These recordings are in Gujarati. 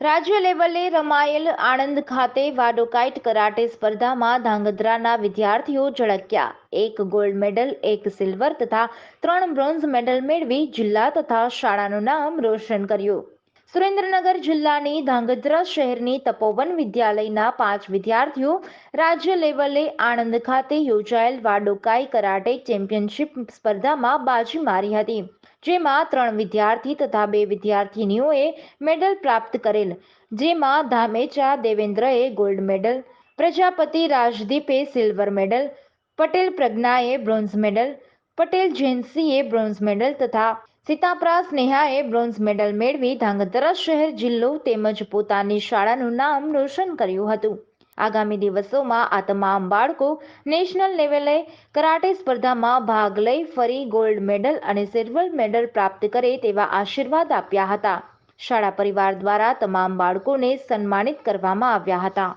રાજ્ય લેવલે રમાયેલ આણંદ ખાતે વાડોકાઇટ કરાટે સ્પર્ધામાં ધાંગધ્રાના વિદ્યાર્થીઓ ઝળક્યા. એક ગોલ્ડ મેડલ, એક સિલ્વર તથા ત્રણ બ્રોન્ઝ મેડલ મેળવી જિલ્લા તથા શાળાનું નામ રોશન કર્યું. સુરેન્દ્રનગર જિલ્લાની ધાંગધ્રા શહેરની તપોવન વિદ્યાલયના પાંચ વિદ્યાર્થીઓ રાજ્ય લેવલે આણંદ ખાતે યોજાયેલ વાડોકાઈ કરાટે ચેમ્પિયનશિપ સ્પર્ધામાં બાજી મારી હતી. જેમાં ત્રણ વિદ્યાર્થી તથા બે વિદ્યાર્થીનીઓએ મેડલ પ્રાપ્ત કરેલ, જેમાં ધામેચા દેવેન્દ્રએ ગોલ્ડ મેડલ પ્રજાપતિ રાજદીપે સિલ્વર મેડલ પટેલ પ્રજ્ઞાએ બ્રોન્ઝ મેડલ પટેલ જેન્સીએ બ્રોન્ઝ મેડલ તથા સીતાપરા સ્નેહાએ બ્રોન્ઝ મેડલ મેળવી ધાંગધ્રા શહેર જિલ્લો તેમજ પોતાની શાળાનું નામ રોશન કર્યું હતું. આગામી દિવસોમાં આ તમામ બાળકો નેશનલ લેવલે કરાટે સ્પર્ધામાં ભાગ લઈ ફરી ગોલ્ડ મેડલ અને સિલ્વર મેડલ પ્રાપ્ત કરે તેવા આશીર્વાદ આપ્યા હતા. શાળા પરિવાર દ્વારા તમામ બાળકોને સન્માનિત કરવામાં આવ્યા હતા.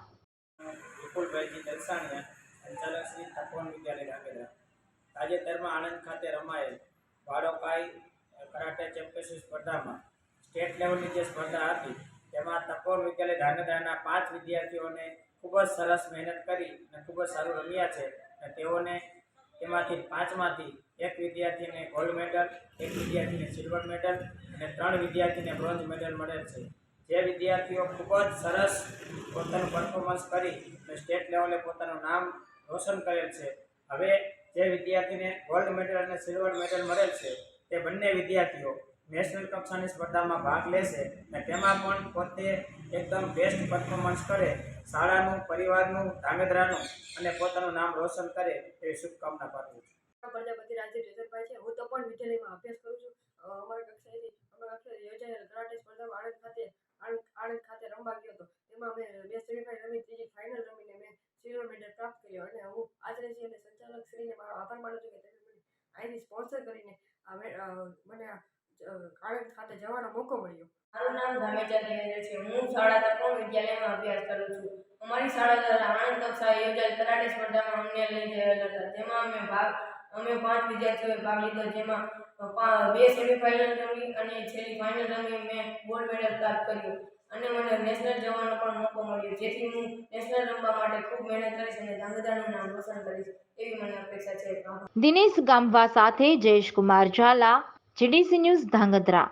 તાજેતરમાં આણંદ ખાતે રમાયેલ બાળકાઈ કરાટે ચેમ્પિયનશિપ સ્પર્ધામાં સ્ટેટ લેવલની જે સ્પર્ધા હતી, તેમાં તપોર વિદ્યાલય ધાંગધ્રાના પાંચ વિદ્યાર્થીઓને ખૂબ જ સરસ મહેનત કરી અને ખૂબ જ સારું રમ્યા છે અને તેઓને તેમાંથી પાંચમાંથી એક વિદ્યાર્થીને ગોલ્ડ મેડલ એક વિદ્યાર્થીને સિલ્વર મેડલ અને ત્રણ વિદ્યાર્થીને બ્રોન્ઝ મેડલ મળેલ છે. જે વિદ્યાર્થીઓ ખૂબ જ સરસ પોતાનું પરફોર્મન્સ કરી અને સ્ટેટ લેવલે પોતાનું નામ રોશન કરેલ છે. હવે જે વિદ્યાર્થીને ગોલ્ડ મેડલ અને સિલ્વર મેડલ મળેલ છે, તે બંને વિદ્યાર્થીઓ નેશનલ કક્ષાની સ્પર્ધામાં ભાગ લેશે અને તેમાં પણ પોતે એકદમ બેસ્ટ પરફોર્મન્સ કરે. શાળાનું, પરિવારનું, ધાંગધ્રાનું અને પોતાનું નામ રોશન કરે એવી શુભકામના પાઠવું છું. પ્રજાપતિ રાજ્ય રેઝરભાઈ છે. હું તો પણ વિદ્યાલયમાં અભ્યાસ કરું છું. અમારી કક્ષાએથી, અમારા કક્ષાએ યોજાયેલ કરાટે સ્પર્ધામાં આણંદ ખાતે આણંદ ખાતે રમવા ગયો હતો. એમાં મેં બે સેમીફાઇનલ રમી, ત્રીજી ફાઇનલ રમીને મેં સિલ્વર મેડલ પ્રાપ્ત કર્યો અને હું આચાર્યજી અને સંચાલક શ્રીને મારો આભાર માનું છું કે તેમણે અહીંથી સ્પોન્સર કરીને મને આણંદ ખાતે જવાનો મોકો મળ્યો. મારું નામ ધામેચા દેવેન્દ્ર છે. હું શાળા તપોવન વિદ્યાલયમાં અભ્યાસ કરું છું. અમારી શાળા દ્વારા આણંદ કક્ષાએ યોજાયેલ કરાટે સ્પર્ધામાં અમને લઈ જયેલા હતા. જેમાં અમે ભાગ અમે પાંચ વિદ્યાર્થીઓએ ભાગ લીધો જેમાં બે સેમીફાઇનલ રમી અને છેલ્લી ફાઇનલ રમી મેં ગોલ્ડ મેડલ પ્રાપ્ત કર્યો. અને મને નેશનલ જવાનો પણ મોકો મળ્યો. જેથી હું નેશનલ રમવા માટે ખૂબ મહેનત કરીશ અને ધાંગધ્રાનું નામ રોશન કરીશ. એવી મને અપેક્ષા છે. દિનેશ ગામવા સાથે જયેશ કુમાર ઝાલા જીડીસી ન્યૂઝ ધાંગધ્રા